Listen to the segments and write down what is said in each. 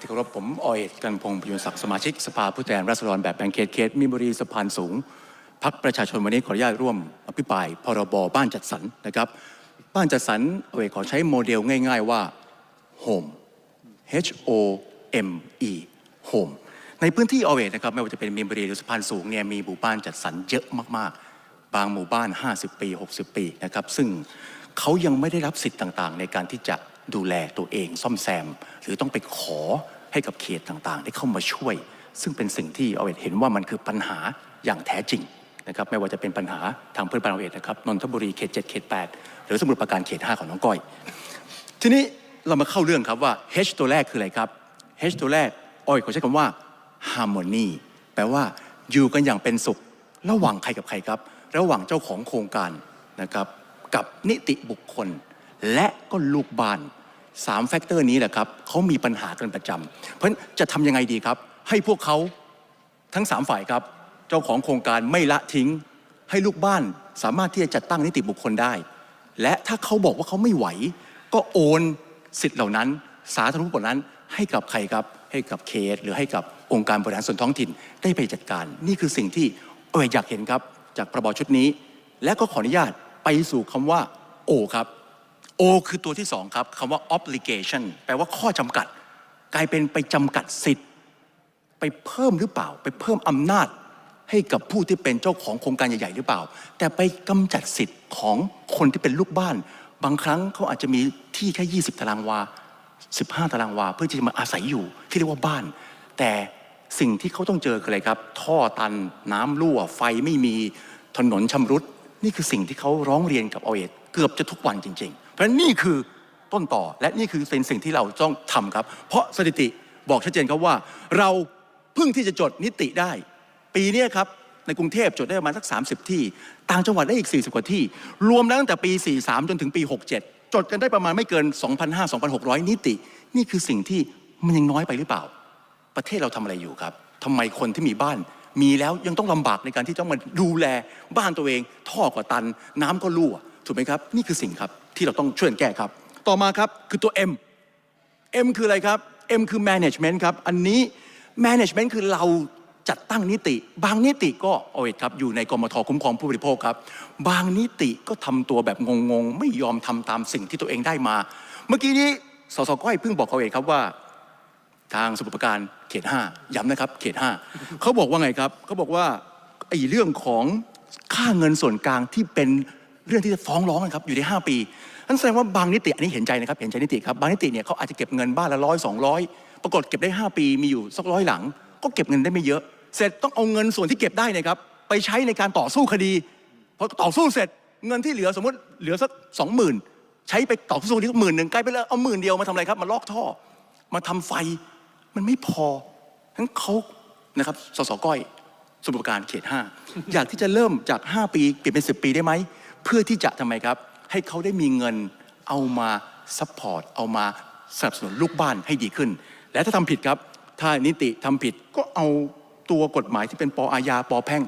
ที่เคารพผมออยกันพงศ์พยุนศักดิ์สมาชิกสภาผู้แทนราษฎรแบบแบ่งเขตเขตมีบุรีสะพานสูงพักประชาชนวันนี้ขออนุญาตร่วมอภิปรายพรบบ้านจัดสรรนะครับ บ้านจัดสรรเอยขอใช้โมเดลง่าย ๆว่า Home H O M E Home ในพื้นที่อเวทนะครับไม่ว่าจะเป็นมีนบุรีหรือสะพานสูงเนี่ยมีหมู่บ้านจัดสรรเยอะมากๆ บางหมู่บ้าน 50 ปี 60 ปีนะครับซึ่งเขายังไม่ได้รับสิทธิ์ต่างๆ ในการที่จะ ดูแลตัวเองซ่อมแซม หรือต้องไปขอให้กับเขตต่างๆ ได้เข้ามาช่วย ซึ่งเป็นสิ่งที่อเวทเห็นว่ามันคือปัญหาอย่างแท้จริงนะครับไม่ว่าจะเป็นปัญหาทางเพื่อนบ้านเอเวทนะครับนนทบุรีเขต7เขต8หรือสมุทรปราการเขต5ของน้องก้อย ทีนี้เรามาเข้าเรื่องครับว่า H ตัวแรกคืออะไรครับ H ตัวแรกอ้อยเขาใช้คำว่า harmony แปลว่าอยู่กันอย่างเป็นสุข ระหว่างใครกับใครครับ ระหว่างเจ้าของโครงการนะครับกับนิติบุคคล และก็ลูกบ้าน สามแฟกเตอร์นี้แหละครับเขามีปัญหากันประจำเพราะฉะนั้นจะทำยังไงดีครับ ให้พวกเขาทั้ง 3 ฝ่ายครับ เจ้าของโครงการไม่ละทิ้ง ให้ลูกบ้านสามารถที่จะจัดตั้งนิติบุคคลได้ และถ้าเขาบอกว่าเขาไม่ไหว ก็โอนสิทธิ์เหล่านั้น สาธารณูปโภคนั้น ให้กับใครครับ ให้กับเขตหรือให้กับองค์การบริหารส่วนท้องถิ่นได้ไปจัดการ นี่คือสิ่งที่เอออยากเห็นครับ จากพระบชุดนี้ และก็ขออนุญาตไปสู่คำว่า O ครับ O คือตัวที่สองครับคำว่า obligation แปลว่าข้อจำกัด กลายเป็นไปจำกัดสิทธิ์ ไปเพิ่มหรือเปล่า ไปเพิ่มอำนาจให้กับผู้ที่เป็นเจ้าของโครงการใหญ่ๆหรือเปล่า แต่ไปกำจัดสิทธิ์ของคนที่เป็นลูกบ้าน บางครั้งเขาอาจจะมีที่แค่ 20 ตารางวา 15 ตารางวา เพื่อที่จะมาอาศัยอยู่ที่เรียกว่าบ้าน แต่สิ่งที่เขาต้องเจอคืออะไรครับ ท่อตันน้ำรั่ว ไฟไม่มีถนนชำรุด นี่คือสิ่งที่เขาร้องเรียนกับเอเอเกือบจะทุกวันจริง ๆ ราะนี่คือต้นต่อและนี่คือเป็นสิ่งที่เราต้องทำครับ เพราะสถิติบอกชัดเจนครับว่า เราเพิ่งที่จะจดนิติได้ ปีนี้ครับในกรุงเทพจดได้ประมาณสัก 30 ที่ ต่างจังหวัดได้อีก 40 กว่าที่ รวมแล้วตั้งแต่ปี 43 จนถึงปี 67 จดกันได้ประมาณไม่เกิน 2,500-2,600 นิติ นี่คือสิ่งที่มันยังน้อยไปหรือเปล่า ประเทศเราทำอะไรอยู่ครับทำไมคนที่มีบ้านมีแล้วยังต้องลำบากในการที่ต้องมาดูแลบ้านตัวเอง ท่อก็ตัน น้ำก็รั่ว ถูกไหมครับ นี่คือสิ่งครับที่เราต้องช่วยแก้ครับ ต่อมาครับคือตัว M M คืออะไรครับ M คือ management ครับ อันนี้ management คือเราจัดตั้งนิติ บางนิติก็โอ้ยครับอยู่ในกรมธคุ้มครองผู้บริโภคครับ บางนิติก็ทำตัวแบบงงๆ ไม่ยอมทำตามสิ่งที่ตัวเองได้มา เมื่อกี้นี้สสก้อยเพิ่งบอกเขาเองครับว่า ทางสมุทรปราการเขต 5 ย้ำนะครับ เขต 5 เขาบอกว่าไงครับเขาบอกว่าไอ้เรื่องของค่าเงินส่วนกลางที่เป็น เรื่องที่จะฟ้องร้องกันครับอยู่ใน 5 ปีนั่นแสดงว่าบางนิติอันนี้เห็นใจนะครับเห็นใจนิติครับบางนิติเนี่ยเขาอาจจะเก็บเงินบ้านละร้อยสองร้อยปรากฏเก็บได้ 5 ปีมีอยู่สักร้อยหลัง ก็เก็บเงินได้ไม่เยอะ เสร็จต้องเอาเงินส่วนที่เก็บได้นะครับไปใช้ในการต่อสู้คดีพอต่อสู้เสร็จเงินที่เหลือสมมติเหลือสักสองหมื่นใช้ไปต่อสู้คดีสักหมื่นหนึ่งกลายไปแล้วเอาหมื่นเดียวมาทำอะไรครับมาลอกท่อ มาทำไฟมันไม่พอทั้งเขานะครับสสก้อยสมุทรปราการเขต 5 อยากที่จะเริ่มจาก 5 ปี เปลี่ยนเป็น 10 ปีได้ไหม เพื่อที่จะทำไมครับ ให้เขาได้มีเงินเอามาซัพพอร์ตเอามาสนับสนุนลูกบ้านให้ดีขึ้น และถ้าทำผิดครับ ถ้านิติทำผิดก็เอาตัวกฎหมายที่เป็นปอาญาปแพ่ง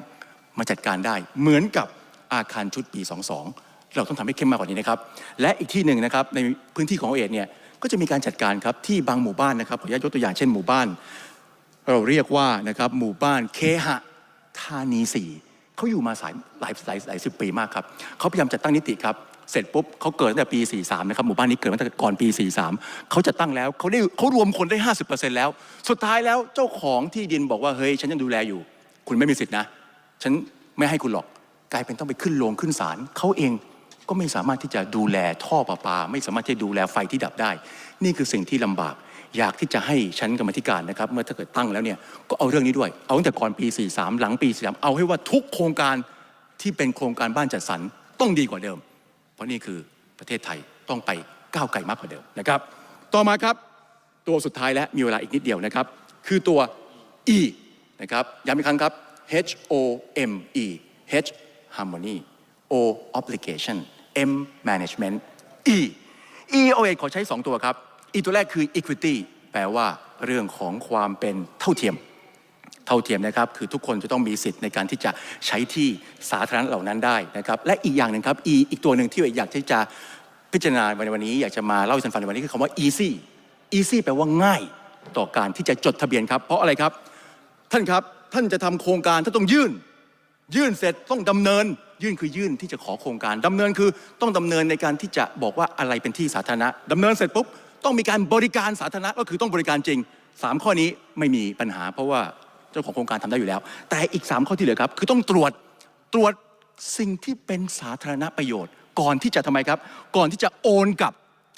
มาจัดการได้ เหมือนกับอาคารชุดปี 22 เราต้องทำให้เข้มมากกว่านี้นะครับ และอีกที่หนึ่งนะครับในพื้นที่ของเอเอเนี่ยก็จะมีการจัดการครับที่บางหมู่บ้านนะครับขออนุญาตยกตัวอย่างเช่นหมู่บ้าน เราเรียกว่านะครับหมู่บ้านเคหะธานีสี่ เขาอยู่มาสายหลายหลายหลายสิบปีมากครับเขาพยายามจัดตั้งนิติครับเสร็จปุ๊บเขาเกิดตั้งแต่ปี 43 นะครับหมู่บ้านนี้เกิดมาตั้งแต่ก่อนปี 43 เขาจะตั้งแล้วเขาได้เขารวมคนได้ 50%แล้ว สุดท้ายแล้วเจ้าของที่ดินบอกว่าเฮ้ยฉันยังดูแลอยู่ คุณไม่มีสิทธินะ ฉันไม่ให้คุณหรอกกลายเป็นต้องไปขึ้นโรงขึ้นศาลเขาเองก็ไม่สามารถที่จะดูแลท่อประปา ไม่สามารถที่จะดูแลไฟที่ดับได้ นี่คือสิ่งที่ลำบาก อยากที่จะให้ชั้นกรรมธิการนะครับ เมื่อถ้าเกิดตั้งแล้วเนี่ยก็เอาเรื่องนี้ด้วย เอาตั้งแต่ก่อนปี 43 หลังปี 43 เอาให้ว่าทุกโครงการที่เป็นโครงการบ้านจัดสรรต้องดีกว่าเดิม เพราะนี่คือประเทศไทยต้องไปก้าวไกลมากกว่าเดิมนะครับ ต่อมาครับตัวสุดท้ายและมีเวลาอีกนิดเดียวนะครับ คือตัว E นะครับย้ำอีกครั้งครับ H O M E H harmony O obligation M management E E โอเอขอใช้ 2 ตัวครับ E ตัวแรกคือ equity แปลว่าเรื่องของความเป็นเท่าเทียม เท่าเทียมนะครับ คือทุกคนจะต้องมีสิทธิ์ในการที่จะใช้ที่สาธารณะเหล่านั้นได้นะครับ และอีกอย่างหนึ่งครับ E อีกตัวหนึ่งที่อยากที่จะพิจารณาในวันนี้ อยากจะมาเล่าให้ท่านฟังในวันนี้คือคำว่า easy easy แปลว่าง่ายต่อการที่จะจดทะเบียนครับ เพราะอะไรครับ ท่านครับท่านจะทำโครงการท่านต้องยื่น ยื่นเสร็จต้องดำเนิน ยื่นคือยื่นที่จะขอโครงการดำเนินคือต้องดำเนินในการที่จะบอกว่าอะไรเป็นที่สาธารณะดำเนินเสร็จปุ๊บ ต้องมีการบริการสาธารณะก็คือต้องบริการจริงสามข้อนี้ไม่มีปัญหา เพราะว่าเจ้าของโครงการทำได้อยู่แล้ว แต่อีกสามข้อที่เหลือครับ คือต้องตรวจตรวจสิ่งที่เป็นสาธารณประโยชน์ ก่อนที่จะทำไมครับ ก่อนที่จะโอนกลับ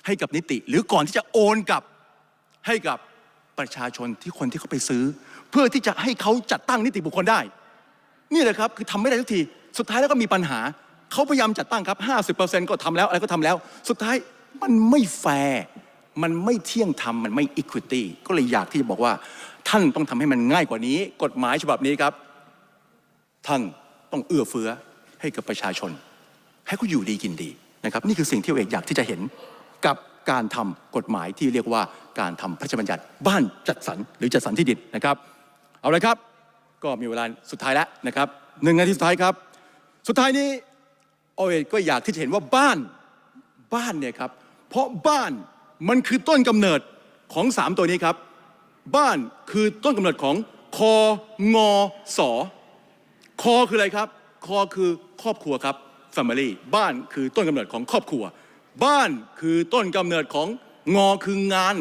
ให้กับนิติ หรือก่อนที่จะโอนกลับให้กับประชาชนที่คนที่เขาไปซื้อ เพื่อที่จะให้เขาจัดตั้งนิติบุคคลได้ นี่แหละครับคือทำไม่ได้ทุกที สุดท้ายแล้วก็มีปัญหาเขาพยายามจัดตั้งครับ 50%ก็ทำแล้วอะไรก็ทำแล้ว สุดท้ายมันไม่แฟร์ มันไม่เที่ยงธรรมมันไม่ equity ก็เลยอยากที่จะบอกว่า ท่านต้องทำให้มันง่ายกว่านี้ กฎหมายฉบับนี้ครับ ท่านต้องเอื้อเฟื้อให้กับประชาชน ให้เขาอยู่ดีกินดีนะครับ นี่คือสิ่งที่เอกอยากที่จะเห็นกับการทำกฎหมายที่เรียกว่าการทำพระราชบัญญัติบ้านจัดสรรหรือจัดสรรที่ดินนะครับ เอาเลยครับ ก็มีเวลาสุดท้ายแล้วนะครับหนึ่งนาทีสุดท้ายครับ สุดท้ายนี้โอเอก็อยากที่จะเห็นว่าบ้านบ้านเนี่ยครับ เพราะบ้าน มันคือต้นกำเนิดของสามตัวนี้ครับ บ้านคือต้นกำเนิดของคองอสอคอคืออะไรครับ คอคือครอบครัวครับ family บ้านคือต้นกำเนิดของครอบครัว บ้านคือต้นกำเนิดของงอคืองาน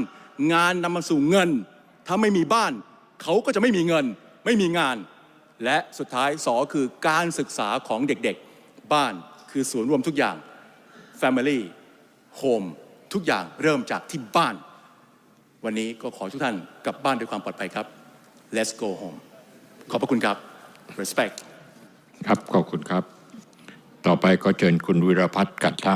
งานนำมาสู่เงิน ถ้าไม่มีบ้าน เขาก็จะไม่มีเงิน ไม่มีงาน และสุดท้ายสอคือการศึกษาของเด็กๆ บ้านคือศูนย์รวมทุกอย่าง family home ทุกอย่างเริ่มจากที่บ้าน วันนี้ก็ขอทุกท่านกลับบ้านด้วยความปลอดภัยครับ let's go home ขอบพระคุณครับ respect ครับ ขอบคุณครับ ต่อไปก็เชิญคุณวิรพัฒน์กัตทะ